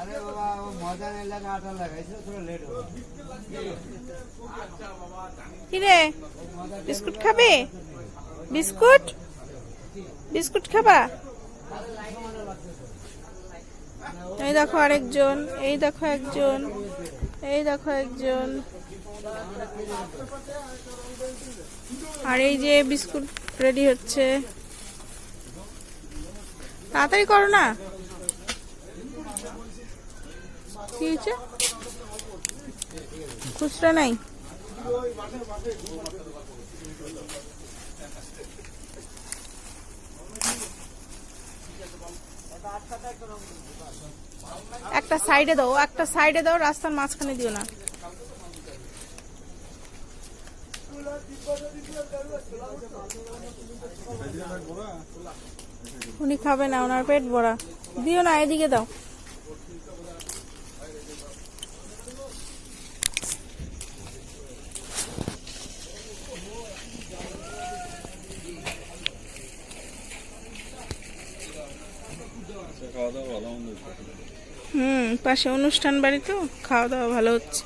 আরে বাবা আটা লেট কিরে? বিস্কুট খাবে? বিস্কুট? বিস্কুট খাবা? এই দেখো আরেকজন, এই দেখো একজন। এই দেখো একজন। আর এই যে বিস্কুট রেডি হচ্ছে। তাড়াতাড়ি করো না। কি হয়েছে? খুচরা নাই? একটা সাইডে দাও, একটা সাইডে দাও, রাস্তার মাঝখানে দিও না। উনি খাবে না, ওনার পেট ভরা। দিও না, এদিকে দাও খাওয়া দাওয়া ভালো মন্দ হুম পাশে অনুষ্ঠান বাড়ি তো খাওয়া দাওয়া ভালো হচ্ছে।